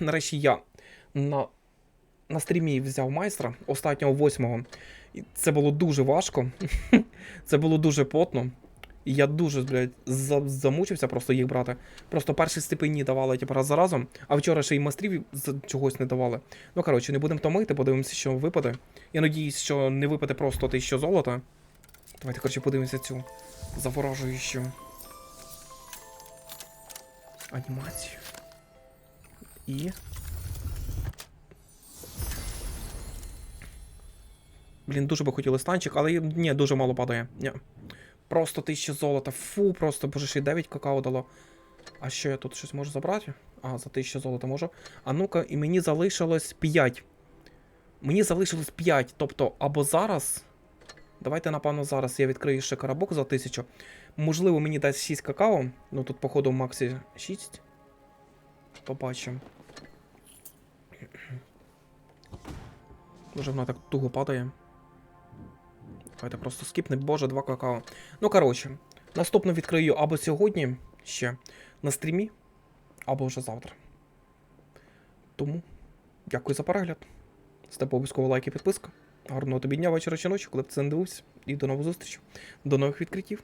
нарешті я на, на стрімі взяв майстра, останнього восьмого. І це було дуже важко. це було дуже потно. І я дуже, блядь, замучився просто їх брати. Просто перші степені давали типу, раз за разом, а вчора ще й майстрів чогось не давали. Ну, коротше, не будемо томити, подивимося, що випаде. Я надіюсь, що не випаде просто 1000 золота. Давайте, коротше, подивимося цю заворожуючу анімацію. І. Блін, дуже би хотіли станчик, але ні, дуже мало падає. Ні. Просто 1000 золота. Фу, просто, боже, ще й 9 какао дало. А що я тут щось можу забрати? А, за 1000 золота можу. А ну-ка, і мені залишилось 5. Мені залишилось 5. Тобто, або зараз. Давайте, напевно, зараз я відкрию ще карабок за 1000. Можливо, мені дасть 6 какао. Ну тут, походу, Максі 6. Побачимо. Може, вона так туго падає. Давайте просто скіпне, боже, 2 какао. Ну, коротше, наступно відкрию або сьогодні ще на стрімі, або вже завтра. Тому дякую за перегляд. Ставте обов'язково лайк і підписка. Гарного тобі дня, вечора чи ночі, коли б це не дивився. І до нових зустрічей. До нових відкриттів.